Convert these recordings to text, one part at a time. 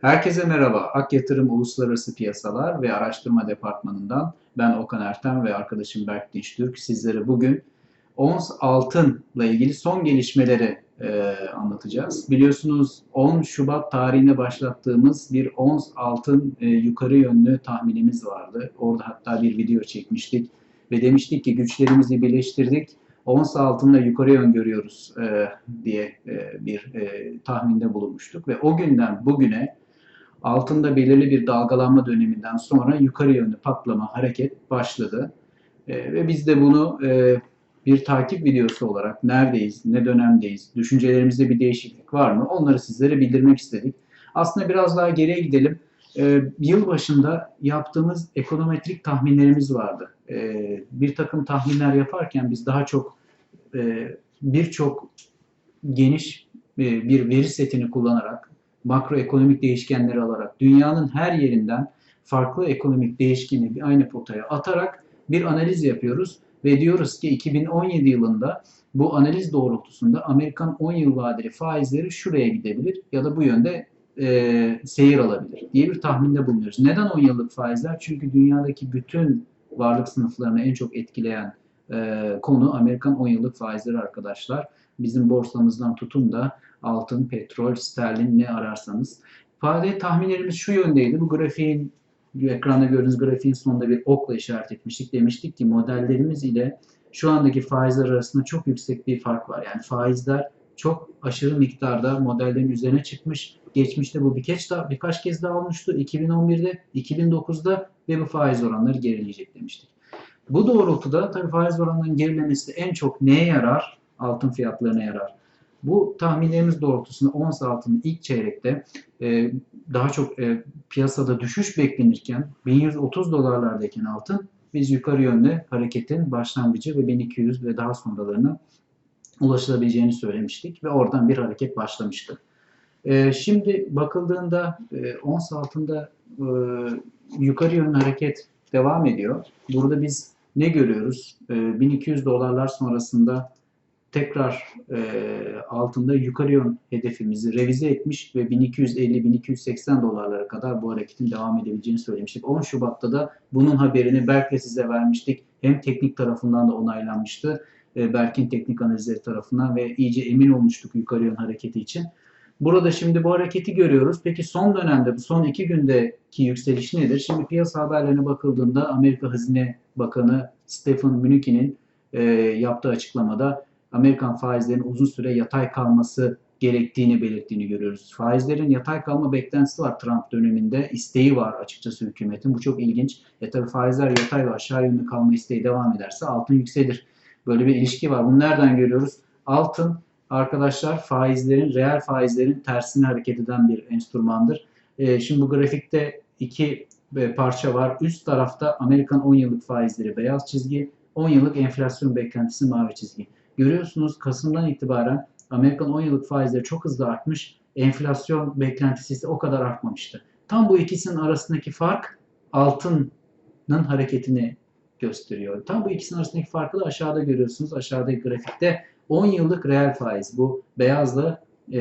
Herkese merhaba. Ak Yatırım Uluslararası Piyasalar ve Araştırma Departmanı'ndan ben Okan Ertem ve arkadaşım Berk Dinçtürk sizlere bugün ons altınla ilgili son gelişmeleri e, anlatacağız. Biliyorsunuz 10 Şubat tarihine başlattığımız bir ons altın e, yukarı yönlü tahminimiz vardı. Orada hatta bir video çekmiştik ve demiştik ki güçlerimizi birleştirdik. Ons altında yukarı yön görüyoruz e, diye e, bir e, tahminde bulunmuştuk ve o günden bugüne altında belirli bir dalgalanma döneminden sonra yukarı yönlü patlama hareket başladı. E, ve biz de bunu e, bir takip videosu olarak neredeyiz, ne dönemdeyiz, düşüncelerimizde bir değişiklik var mı onları sizlere bildirmek istedik. Aslında biraz daha geriye gidelim. E, yıl başında yaptığımız ekonometrik tahminlerimiz vardı. E, bir takım tahminler yaparken biz daha çok e, birçok geniş e, bir veri setini kullanarak makroekonomik değişkenleri alarak dünyanın her yerinden farklı ekonomik değişkeni bir aynı potaya atarak bir analiz yapıyoruz ve diyoruz ki 2017 yılında bu analiz doğrultusunda Amerikan 10 yıl vadeli faizleri şuraya gidebilir ya da bu yönde e, seyir alabilir diye bir tahminde bulunuyoruz. Neden 10 yıllık faizler? Çünkü dünyadaki bütün varlık sınıflarını en çok etkileyen e, konu Amerikan 10 yıllık faizleri arkadaşlar. Bizim borsamızdan tutun da altın, petrol, sterlin ne ararsanız. Faiz tahminlerimiz şu yöndeydi. Bu grafiğin ekranda gördüğünüz grafiğin sonunda bir okla işaret etmiştik. Demiştik ki modellerimiz ile şu andaki faizler arasında çok yüksek bir fark var. Yani faizler çok aşırı miktarda modellerin üzerine çıkmış. Geçmişte bu birkaç, daha, birkaç kez daha olmuştu. 2011'de, 2009'da ve bu faiz oranları gerileyecek demiştik. Bu doğrultuda tabii faiz oranlarının gerilemesi en çok neye yarar? Altın fiyatlarına yarar. Bu tahminlerimiz doğrultusunda ons altının ilk çeyrekte e, daha çok e, piyasada düşüş beklenirken 1130 dolarlardayken altın biz yukarı yönde hareketin başlangıcı ve 1200 ve daha sonralarına ulaşılabileceğini söylemiştik ve oradan bir hareket başlamıştı. E, şimdi bakıldığında e, ons altında e, yukarı yönlü hareket devam ediyor. Burada biz ne görüyoruz? E, 1200 dolarlar sonrasında tekrar e, altında yukarı yön hedefimizi revize etmiş ve 1250-1280 dolarlara kadar bu hareketin devam edebileceğini söylemiştik. 10 Şubat'ta da bunun haberini Berk'le size vermiştik. Hem teknik tarafından da onaylanmıştı. E, Berk'in teknik analizleri tarafından ve iyice emin olmuştuk yukarı yön hareketi için. Burada şimdi bu hareketi görüyoruz. Peki son dönemde, bu son iki gündeki yükseliş nedir? Şimdi piyasa haberlerine bakıldığında Amerika Hazine Bakanı Stephen Mnuchin'in e, yaptığı açıklamada Amerikan faizlerinin uzun süre yatay kalması gerektiğini belirttiğini görüyoruz. Faizlerin yatay kalma beklentisi var Trump döneminde. isteği var açıkçası hükümetin. Bu çok ilginç. E tabi faizler yatay ve aşağı yönlü kalma isteği devam ederse altın yükselir. Böyle bir ilişki var. Bunu nereden görüyoruz? Altın arkadaşlar faizlerin, reel faizlerin tersine hareket eden bir enstrümandır. E, şimdi bu grafikte iki e, parça var. Üst tarafta Amerikan 10 yıllık faizleri beyaz çizgi, 10 yıllık enflasyon beklentisi mavi çizgi. Görüyorsunuz Kasım'dan itibaren Amerikan 10 yıllık faizleri çok hızlı artmış. Enflasyon beklentisi ise o kadar artmamıştı. Tam bu ikisinin arasındaki fark altının hareketini gösteriyor. Tam bu ikisinin arasındaki farkı da aşağıda görüyorsunuz. Aşağıdaki grafikte 10 yıllık reel faiz. Bu beyazla e,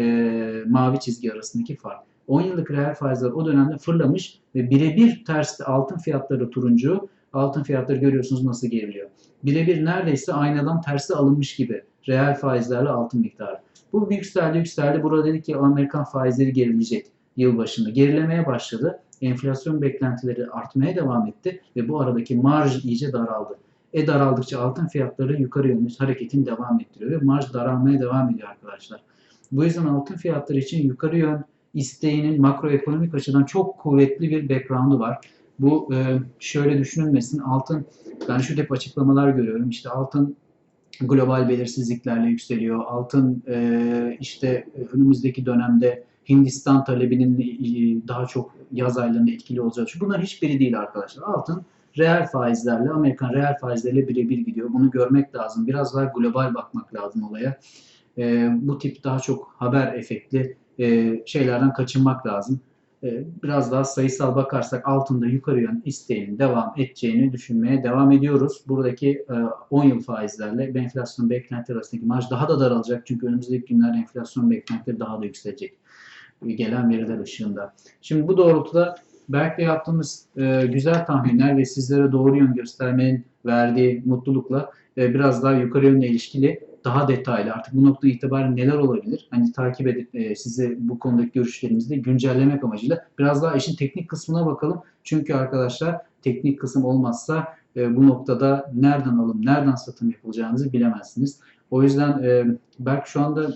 mavi çizgi arasındaki fark. 10 yıllık reel faizler o dönemde fırlamış ve birebir tersi altın fiyatları turuncu, altın fiyatları görüyorsunuz nasıl geriliyor. Birebir neredeyse aynadan tersi alınmış gibi reel faizlerle altın miktarı. Bu yükseldi yükseldi. Burada dedik ki Amerikan faizleri gerileyecek yıl başında. Gerilemeye başladı. Enflasyon beklentileri artmaya devam etti ve bu aradaki marj iyice daraldı. E daraldıkça altın fiyatları yukarı yönlü hareketin devam ettiriyor ve marj daralmaya devam ediyor arkadaşlar. Bu yüzden altın fiyatları için yukarı yön isteğinin makroekonomik açıdan çok kuvvetli bir background'u var. Bu e, şöyle düşünülmesin. Altın, ben şu tip açıklamalar görüyorum. İşte altın global belirsizliklerle yükseliyor. Altın e, işte önümüzdeki dönemde Hindistan talebinin e, daha çok yaz aylarında etkili olacak. Bunlar hiçbiri değil arkadaşlar. Altın reel faizlerle, Amerikan reel faizlerle birebir gidiyor. Bunu görmek lazım. Biraz daha global bakmak lazım olaya. E, bu tip daha çok haber efektli e, şeylerden kaçınmak lazım. E, biraz daha sayısal bakarsak altında yukarı yön isteğinin devam edeceğini düşünmeye devam ediyoruz. Buradaki e, 10 yıl faizlerle enflasyon beklenti arasındaki marj daha da daralacak. Çünkü önümüzdeki günler enflasyon beklentileri daha da yükselecek. gelen veriler ışığında. Şimdi bu doğrultuda Berk'le yaptığımız e, güzel tahminler ve sizlere doğru yön göstermenin verdiği mutlulukla e, biraz daha yukarı yönle ilişkili daha detaylı artık bu noktada itibaren neler olabilir? Hani takip edip e, size bu konudaki görüşlerimizi de güncellemek amacıyla biraz daha işin teknik kısmına bakalım. Çünkü arkadaşlar teknik kısım olmazsa e, bu noktada nereden alım, nereden satım yapılacağınızı bilemezsiniz. O yüzden e, Berk şu anda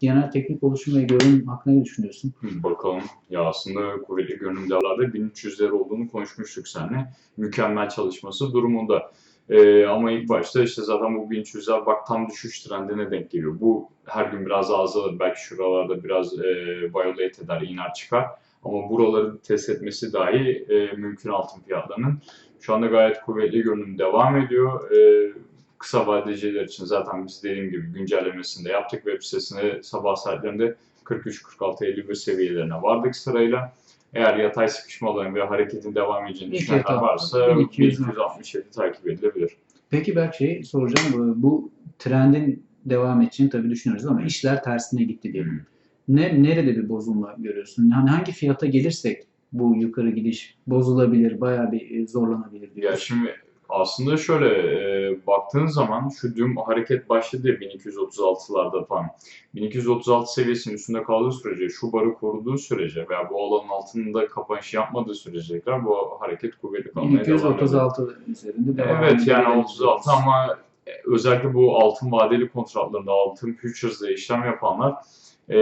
genel teknik oluşum ve görünüm hakkında ne düşünüyorsun? Bakalım. Ya aslında kuvvetli görünümlerde 1300'ler olduğunu konuşmuştuk seninle. Mükemmel çalışması durumunda. Ee, ama ilk başta işte zaten bu 1300'ler bak tam düşüş trendine denk geliyor. Bu her gün biraz azalır. Belki şuralarda biraz e, violate eder, iner çıkar. Ama buraları test etmesi dahi e, mümkün altın fiyatlarının. Şu anda gayet kuvvetli görünüm devam ediyor. E, kısa vadeciler için zaten biz dediğim gibi güncellemesini de yaptık. Web sitesine sabah saatlerinde 43-46-51 seviyelerine vardık sırayla. Eğer yatay sıkışmaların ve hareketin devam edeceğini İlk düşünenler varsa 1200 1267 takip edilebilir. Peki Berk şey soracağım. Bu, bu trendin devam edeceğini tabii düşünüyoruz ama işler tersine gitti diyelim. Ne, nerede bir bozulma görüyorsun? Yani hangi fiyata gelirsek bu yukarı gidiş bozulabilir, bayağı bir e, zorlanabilir Ya diyoruz. şimdi aslında şöyle e, baktığın zaman şu düm hareket başladı ya 1236'larda falan. 1236 seviyesinin üstünde kaldığı sürece, şu barı koruduğu sürece veya bu alanın altında kapanış yapmadığı sürece tekrar bu hareket kuvvetli kalmaya devam ediyor. 1236 üzerinde devam Evet yani edebiliriz 36 ama özellikle bu altın vadeli kontratlarında altın futures'da işlem yapanlar e,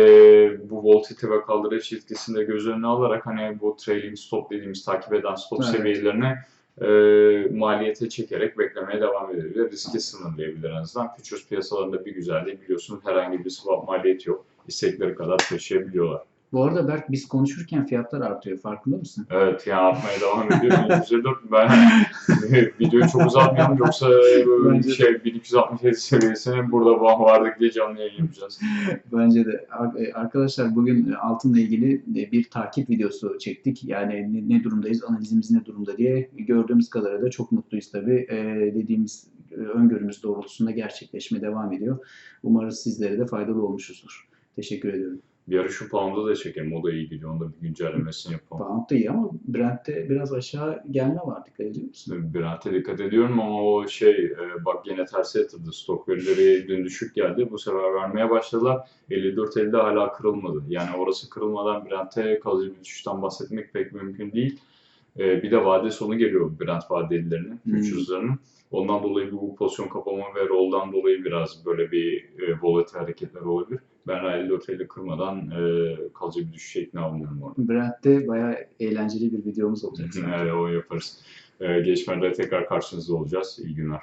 bu volatility ve kaldırış etkisini de göz önüne alarak hani bu trailing stop dediğimiz takip eden stop Evet. seviyelerini e, maliyete çekerek beklemeye devam edebilir. Riski sınırlayabilir en azından. Futures piyasalarında bir güzelliği biliyorsunuz herhangi bir swap maliyeti yok. İstekleri kadar taşıyabiliyorlar. Bu arada Berk biz konuşurken fiyatlar artıyor. Farkında mısın? Evet yani artmaya devam ediyor. 1254 ben videoyu çok uzatmayalım yoksa Bence de. şey 1267 seviyesine burada vardık diye canlı yayın yapacağız. Bence de. E, Arkadaşlar bugün e, altınla ilgili e, bir takip videosu çektik. Yani ne, durumdayız, analizimiz ne durumda diye gördüğümüz kadarıyla da çok mutluyuz tabii. Dediğimiz öngörümüz doğrultusunda gerçekleşmeye devam ediyor. Umarız sizlere de faydalı olmuşuzdur. Teşekkür ediyorum. Bir ara şu pound'u da çekelim. O da iyi gidiyor. Onda bir güncellemesini yapalım. Pound da iyi ama Brent'te biraz aşağı gelme var. Dikkat ediyor musun? Brent'e dikkat ediyorum ama o şey e, bak yine terse yatırdı. Stok verileri dün düşük geldi. Bu sefer vermeye başladılar. 54.50'de hala kırılmadı. Yani orası kırılmadan Brent'e kalıcı bir düşüşten bahsetmek pek mümkün değil. E, bir de vade sonu geliyor Brent vadelilerinin, Hmm. futures'larının. Ondan dolayı bu pozisyon kapama ve roll'dan dolayı biraz böyle bir e, volatil hareketler olabilir. Ben 54.50 kırmadan e, kalıcı bir düşüşe ikna olmuyorum orada. Brent'te bayağı eğlenceli bir videomuz olacak. Evet, o yaparız. E, gelişmelerde tekrar karşınızda olacağız. İyi günler.